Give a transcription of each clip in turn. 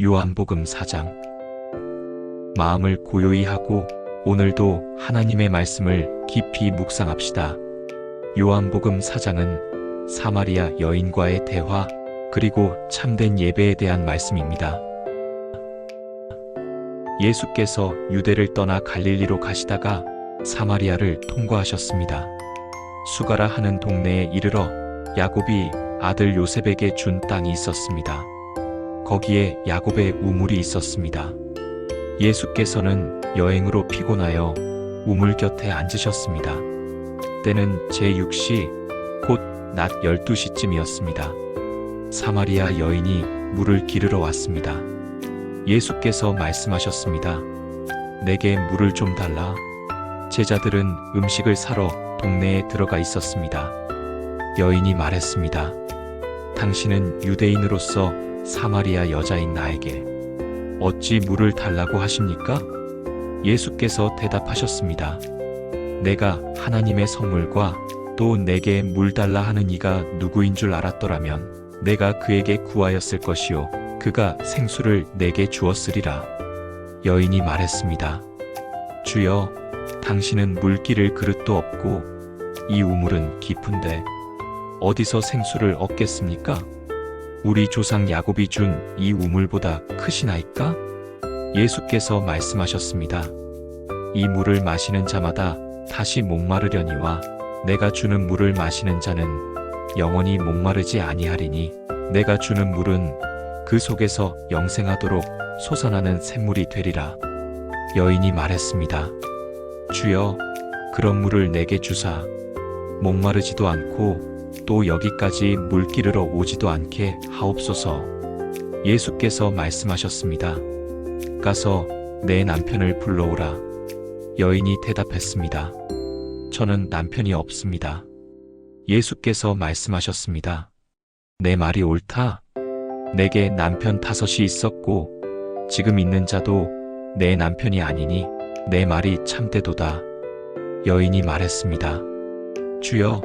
요한복음 4장 마음을 고요히 하고 오늘도 하나님의 말씀을 깊이 묵상합시다. 요한복음 4장은 사마리아 여인과의 대화 그리고 참된 예배에 대한 말씀입니다. 예수께서 유대를 떠나 갈릴리로 가시다가 사마리아를 통과하셨습니다. 수가라 하는 동네에 이르러 야곱이 아들 요셉에게 준 땅이 있었습니다. 거기에 야곱의 우물이 있었습니다. 예수께서는 여행으로 피곤하여 우물 곁에 앉으셨습니다. 때는 제6시 곧 낮 12시쯤이었습니다. 사마리아 여인이 물을 기르러 왔습니다. 예수께서 말씀하셨습니다. 내게 물을 좀 달라. 제자들은 음식을 사러 동네에 들어가 있었습니다. 여인이 말했습니다. 당신은 유대인으로서 사마리아 여자인 나에게 어찌 물을 달라고 하십니까? 예수께서 대답하셨습니다. 내가 하나님의 선물과 또 내게 물 달라 하는 이가 누구인 줄 알았더라면 내가 그에게 구하였을 것이요 그가 생수를 내게 주었으리라. 여인이 말했습니다. 주여, 당신은 물기를 그릇도 없고 이 우물은 깊은데 어디서 생수를 얻겠습니까? 우리 조상 야곱이 준 이 우물보다 크시나이까? 예수께서 말씀하셨습니다. 이 물을 마시는 자마다 다시 목마르려니와 내가 주는 물을 마시는 자는 영원히 목마르지 아니하리니 내가 주는 물은 그 속에서 영생하도록 솟아나는 샘물이 되리라. 여인이 말했습니다. 주여, 그런 물을 내게 주사. 목마르지도 않고 또 여기까지 물 기르러 오지도 않게 하옵소서. 예수께서 말씀하셨습니다. 가서 내 남편을 불러오라. 여인이 대답했습니다. 저는 남편이 없습니다. 예수께서 말씀하셨습니다. 내 말이 옳다. 내게 남편 다섯이 있었고 지금 있는 자도 내 남편이 아니니 내 말이 참되도다. 여인이 말했습니다. 주여,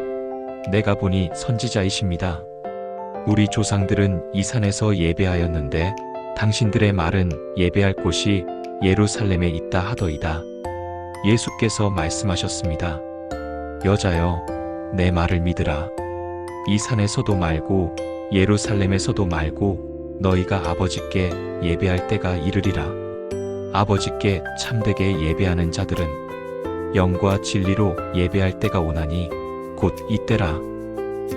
내가 보니 선지자이십니다. 우리 조상들은 이 산에서 예배하였는데 당신들의 말은 예배할 곳이 예루살렘에 있다 하더이다. 예수께서 말씀하셨습니다. 여자여, 내 말을 믿으라. 이 산에서도 말고 예루살렘에서도 말고 너희가 아버지께 예배할 때가 이르리라. 아버지께 참되게 예배하는 자들은 영과 진리로 예배할 때가 오나니 곧 이때라.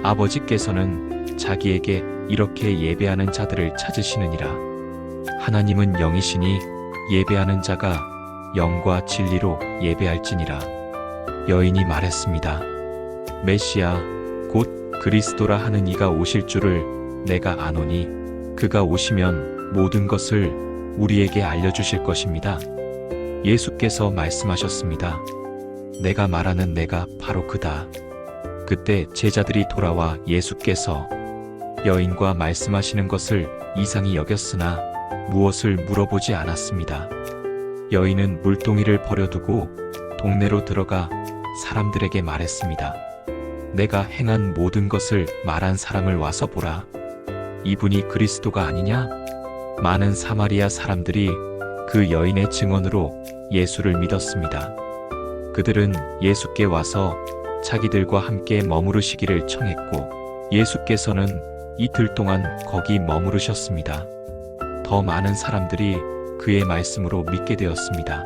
아버지께서는 자기에게 이렇게 예배하는 자들을 찾으시느니라. 하나님은 영이시니 예배하는 자가 영과 진리로 예배할지니라. 여인이 말했습니다. 메시아, 곧 그리스도라 하는 이가 오실 줄을 내가 아노니 그가 오시면 모든 것을 우리에게 알려주실 것입니다. 예수께서 말씀하셨습니다. 내가 말하는 내가 바로 그다. 그때 제자들이 돌아와 예수께서 여인과 말씀하시는 것을 이상히 여겼으나 무엇을 물어보지 않았습니다. 여인은 물동이를 버려두고 동네로 들어가 사람들에게 말했습니다. 내가 행한 모든 것을 말한 사람을 와서 보라. 이분이 그리스도가 아니냐? 많은 사마리아 사람들이 그 여인의 증언으로 예수를 믿었습니다. 그들은 예수께 와서 자기들과 함께 머무르시기를 청했고 예수께서는 이틀 동안 거기 머무르셨습니다. 더 많은 사람들이 그의 말씀으로 믿게 되었습니다.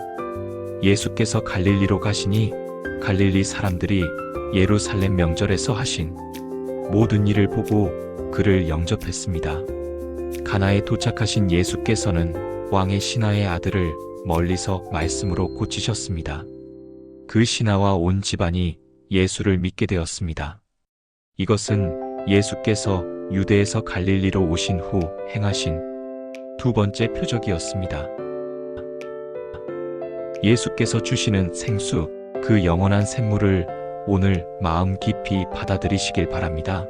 예수께서 갈릴리로 가시니 갈릴리 사람들이 예루살렘 명절에서 하신 모든 일을 보고 그를 영접했습니다. 가나에 도착하신 예수께서는 왕의 신하의 아들을 멀리서 말씀으로 고치셨습니다. 그 신하와 온 집안이 예수를 믿게 되었습니다. 이것은 예수께서 유대에서 갈릴리로 오신 후 행하신 두 번째 표적이었습니다. 예수께서 주시는 생수, 그 영원한 샘물을 오늘 마음 깊이 받아들이시길 바랍니다.